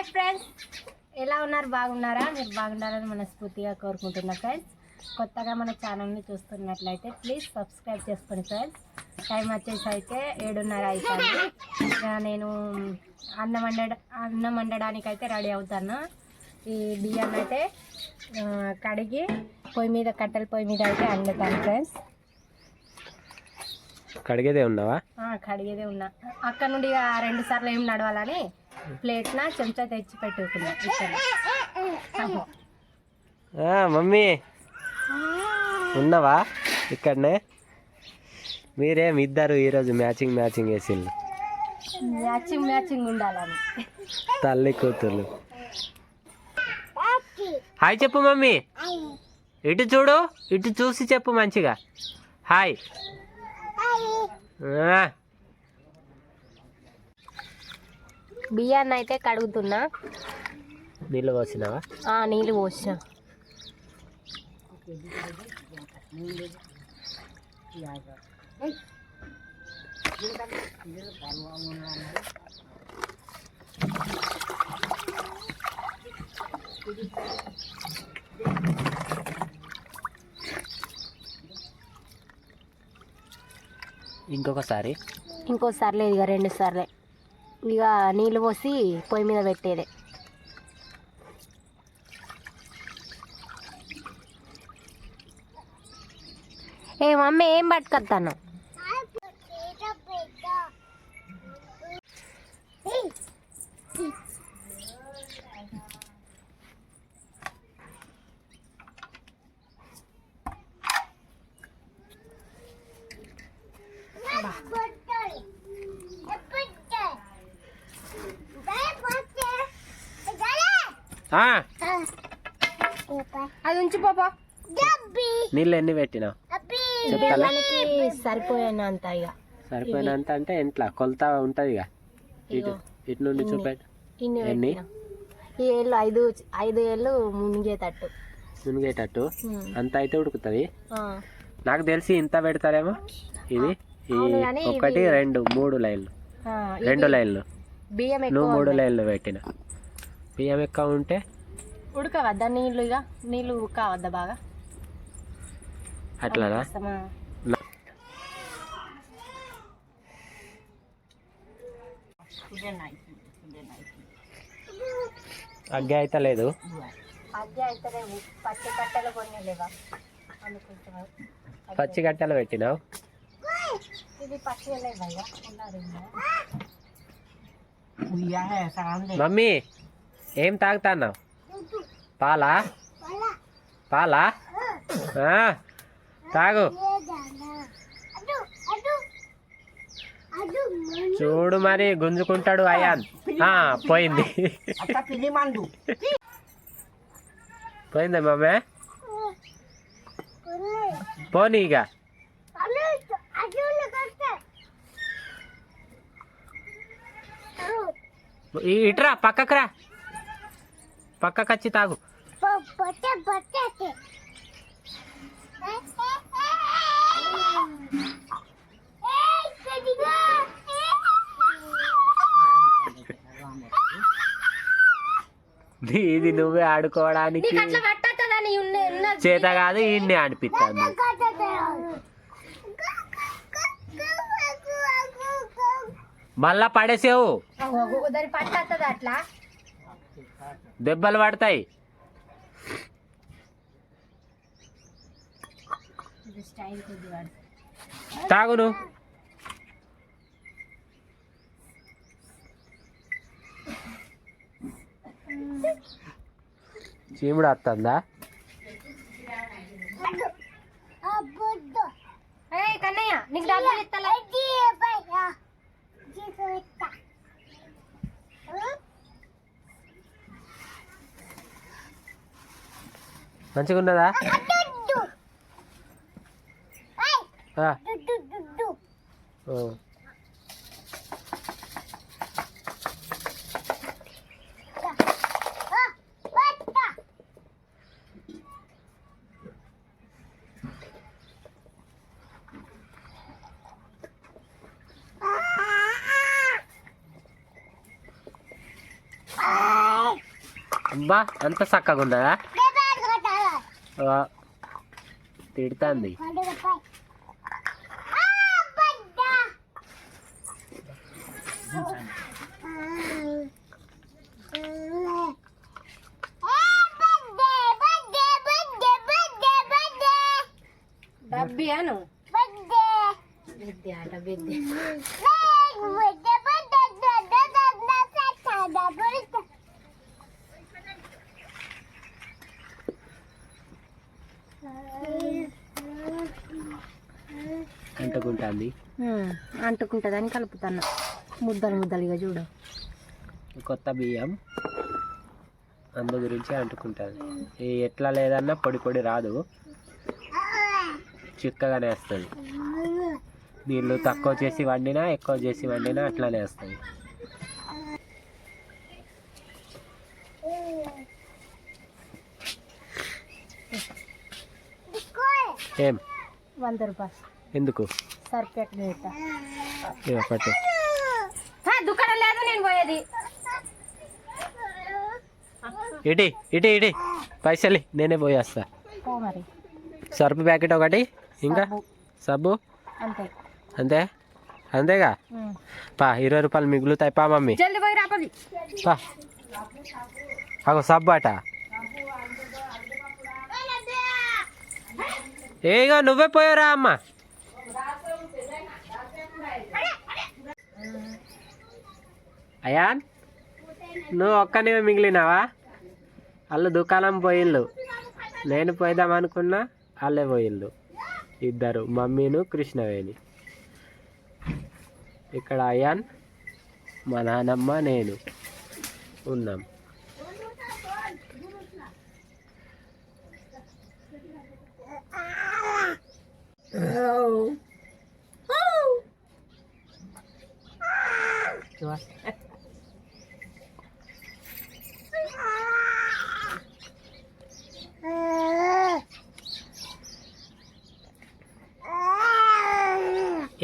Hi friends ఎలా ఉన్నారు? బాగున్నారా? మీరు బాగున్నారని మనస్ఫూర్తిగా కోరుకుంటున్నా ఫ్రెండ్స్ కొత్తగా మన ఛానల్ని చూస్తున్నట్లయితే ప్లీజ్ సబ్స్క్రైబ్ చేసుకోండి ఫ్రెండ్స్ టైం వచ్చేసి అయితే ఏడున్నర ఇక నేను అన్నం వండ అన్నం వండడానికి అయితే రెడీ అవుతాను. ఈ బియ్యాన్ని అయితే కడిగి పొయ్యి మీద కట్టెల పొయ్యి మీద అయితే వండుతాను ఫ్రెండ్స్ కడిగేదే ఉన్నావా? కడిగేదే ఉన్నా. అక్కడ నుండి రెండు సార్లు ఏం నడవాలని ప్లేట్న చెంచా తెచ్చి పెట్టుకున్నా ఇక్కడ. అహో. ఆ, మమ్మీ. ఉన్నావా? ఇక్కడనే. మీరేం ఇద్దరు ఈరోజు మ్యాచింగ్ మ్యాచింగ్ వేసిండ్రు మ్యాచింగ్ మ్యాచింగ్ ఉండాలని. తల్లి కూతుర్లు. హాయ్ చెప్పు మమ్మీ. ఇటు చూడు ఇటు చూసి చెప్పు మంచిగా. హాయ్. బియ్యాన్ని అయితే కడుగుతున్నా. నీళ్ళు పోసినావా? నీళ్ళు పోసా ఇంకొకసారి. ఇంకోసారి లేదు ఇక రెండు సార్లే. ఇక నీళ్ళు పోసి పొయ్యి మీద పెట్టేదే. ఏ మమ్మీ ఏం పట్టుకొస్తాను అది ఉంచి పాపా. నీళ్ళు ఎన్ని పెట్టినావు చెప్తాలా బెల్లానికి సరిపోయాను అంత ఇక సరిపోయినంత అంటే ఇంట్లో కొలత ఉంటుంది ఇక ఇటు ఇటు నుండి చూపెట్టు. ఎన్ని? పెట్టిన. ఈ ఏళ్ళు ఐదు ఐదు ఏళ్ళు మునిగేటట్టు. మునిగేటట్టు. అంత అయితే ఉడుకుతుంది? ఆ. నాకు తెలిసి ఇంత పెడతారేమో? ఇది? ఒకటి రెండు మూడు లైన్లు. ఆ, రెండు లైన్లు. బియ్యం నువ్వు ఎక్కువ మూడు. లైన్లు పెట్టిన. బియ్యం ఎక్కువ ఉంటే? ఉడకవద్దా నీళ్ళు ఇక నీళ్ళు కావద్దా బాగా? అట్లానా? నా- అగ్గి అయితే లేదు పచ్చి కట్టెలు పెట్టినావు? మమ్మీ! ఏం తాగుతున్నావు? పాలా? పాలా. ఆ, తాగు. చూడు మరి గుంజుకుంటాడు అయాన్. ఆ, పోయింది. పోయిందా మమ్మీ? పోనీ ఇక. ఈ- ఇట్రా పక్కకు రా. పక్క కచ్చి తాగు. ఇది నువ్వే ఆడుకోవడానికి చేత కాదు ఇన్ని ఆడిపిస్తాను మళ్ళా పడేసావు అట్లా దెబ్బలు పడతాయి తాగును చీముడు వస్తుందా ఏయ్ కన్నయ్య నీకు డబ్బులు ఇస్తలే Hamba dan pesaka, gondola. తిడుతుంది డబ్బి అను విద్య డబ్బి అంటుకుంటుందని కలుపుతాను ముద్దలు ముద్దలు ఇక చూడు. కొత్త బియ్యం అందు గురించి అంటుకుంటుంది. ఈ ఎట్లా లేదన్నా పొడి పొడి రాదు. చిక్కగానే వస్తుంది. నీళ్ళు తక్కువ చేసి వండినా ఎక్కువ చేసి వండినా అట్లానే వస్తుంది. ఏం? వంద రూపాయలు. ఎందుకు? సర్ఫెట్ పట్టు. దుకాణం లేదు నేను పోయేది. ఇటీ ఇటీ ఇటీ. పైసలు నేనే పోయేస్తా. సర్ఫ్ ప్యాకెట్ ఒకటి ఇంకా? సబ్బు. అంతే. అంతే? అంతేగా. పా ఇరవై రూపాయలు మిగులుతాయి పా మమ్మీ. జల్ది పోయి రాపది పా. అగో సబ్బు అట. ఏగా నువ్వే పోయారా అమ్మ. అయాన్ నువ్వు ఒక్కనివే మిగిలినావా? వాళ్ళు దుకాణం పోయిళ్ళు. నేను పోయిద్దాం అనుకున్నా వాళ్ళే పోయిళ్ళు. ఇద్దరు మమ్మీను కృష్ణవేణి. ఇక్కడ అయాన్ మా నానమ్మ నేను ఉన్నాం.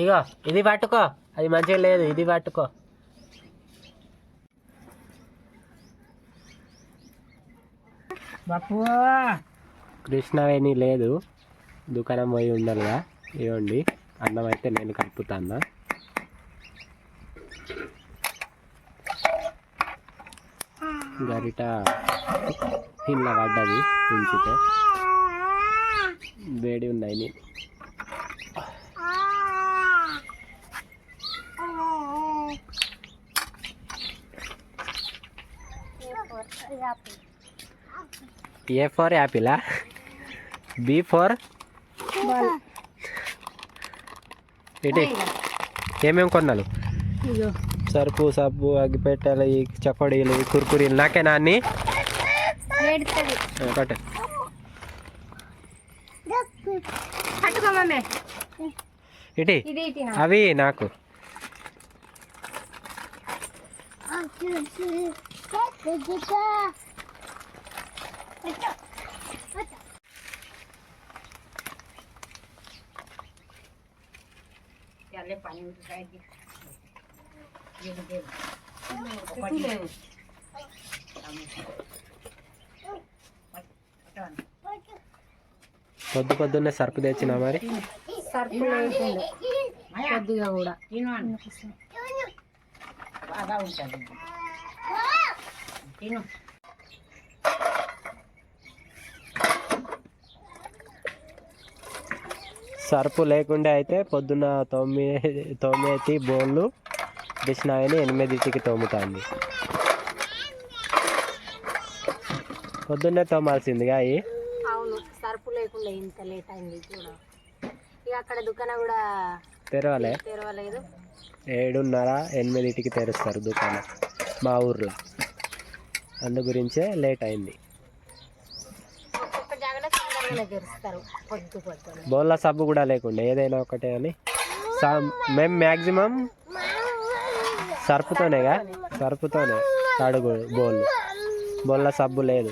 ఇగో ఇది పట్టుకో. అది మంచిగా లేదు ఇది పట్టుకో. బాపు. కృష్ణవేణి లేదు. దుకాణం పోయి ఉండాలిగా. ఇవ్వండి. అన్నం అయితే నేను కలుపుతాను? గరిట ఇళ్ళ పడ్డది ఉంచితే. వేడి ఉన్నాయి. ఏ ఫర్ యాపిలా బి ఫర్ ఇటీ ఏమేమి కొన్నాను సరుపు సబ్బు అగ్గిపెట్టెలు ఈ చకోడీలు కుర్కురీలు నాకేనా అన్ని? మమ్మీ. ఇటీ. అవి నాకు. పొద్దు పొద్దున్నే సరుపు తెచ్చినా మరి? సర్ఫ్ లేకుండా. కొద్దిగా కూడా. సరుపు లేకుండా అయితే పొద్దున్న తొమ్మిది తొమ్మిది బోళ్ళు కృష్ణాయని ఎనిమిదింటికి తోముతాంది. పొద్దున్నే తోమాల్సిందిగా అవి అవును సరుపు లేకుండా ఇంత లేట్ అయింది చూడ. ఇక అక్కడ దుకాణం కూడా తెరవలే. తెరవలేదు. ఏడున్నర ఎనిమిదింటికి తెరుస్తారు దుకాణం మా ఊర్లో. అందు గురించే లేట్ అయింది. జాగాలో తెరుస్తారు పొద్దు పొద్దున. బోళ్ళ సబ్బు కూడా లేకుండా ఏదైనా ఒకటే అని. మేము మ్యాక్సిమం సర్పుతోనేగా సర్పుతోనే కడుగు బోళ్ళు బోళ్ళ సబ్బు లేదు.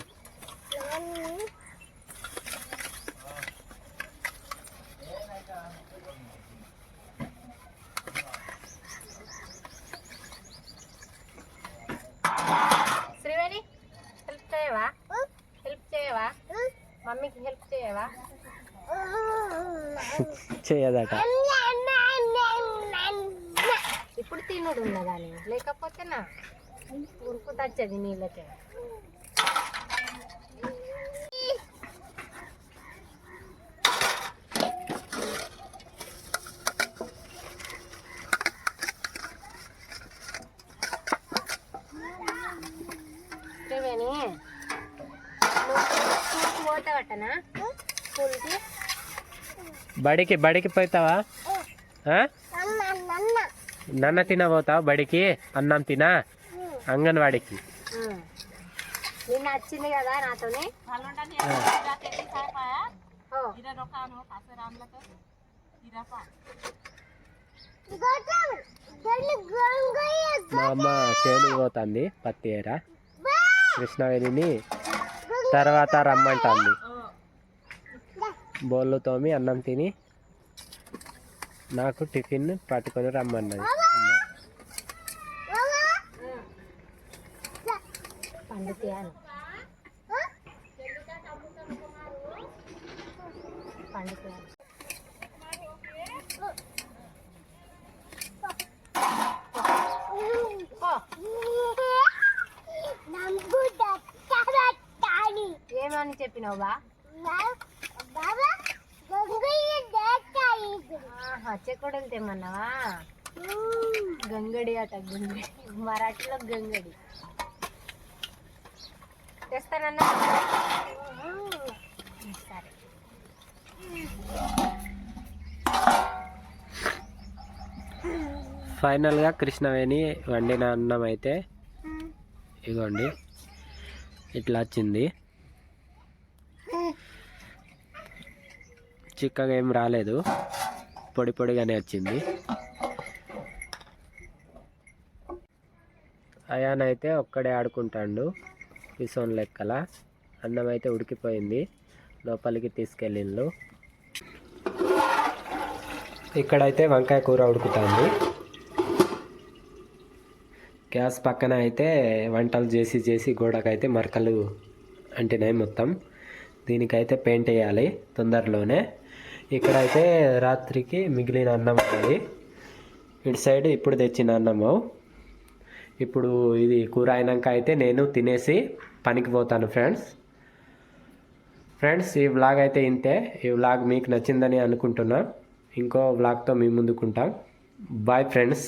చేయదట ఇప్పుడు తినుడు ఉన్నదాని. లేకపోతేనా ఉరుకు తచ్చది నీళ్ళకే. త్రివేణి నువ్వు స్కూల్కి పోతావటనా? స్కూల్కి? బడికి బడికి పోతావా? నన్న నన్న తినబోతావు బడికి? అన్నం తినా? అంగన్వాడికి. నిన్న వచ్చింది కదా నాతోని మా అమ్మ చేనుకి పోతుంది పత్తి ఏర. కృష్ణవేణిని తర్వాత రమ్మంటుంది. బోళ్ళు తోమి అన్నం తిని నాకు టిఫిన్ పట్టుకొని రమ్మన్నది. ఏమని చెప్పినావు బా? పచ్చకూడలు తెమ్మన్నావా? గంగడి అట గంగడి. మరాఠీలో గంగడి. తెస్తానన్నా? సరే. ఫైనల్గా కృష్ణవేణి వండిన అన్నం అయితే ఇదిగోండి ఇట్లా వచ్చింది. చిక్కగా ఏం రాలేదు. పొడి పొడిగానే వచ్చింది. అయాన్ అయితే ఒక్కడే ఆడుకుంటాడు పిసోన్ లెక్కల. అన్నం అయితే ఉడికిపోయింది లోపలికి తీసుకెళ్ళిండు ఇక్కడైతే వంకాయ కూర ఉడుకుతుంది. గ్యాస్ పక్కన అయితే వంటలు చేసి చేసి గోడకైతే మరకలు అంటినాయి మొత్తం. దీనికైతే పెయింట్ వేయాలి తొందరలోనే. ఇక్కడైతే రాత్రికి మిగిలిన అన్నం ఉంది. ఇటు సైడ్ ఇప్పుడు తెచ్చిన అన్నము. ఇప్పుడు ఇది కూర అయినాక అయితే నేను తినేసి పనికి పోతాను ఫ్రెండ్స్. ఫ్రెండ్స్ ఈ వ్లాగ్ అయితే ఇంతే. ఈ వ్లాగ్ మీకు నచ్చిందని అనుకుంటున్నా. ఇంకో వ్లాగ్తో మీ ముందుకుంటాం. Bye friends.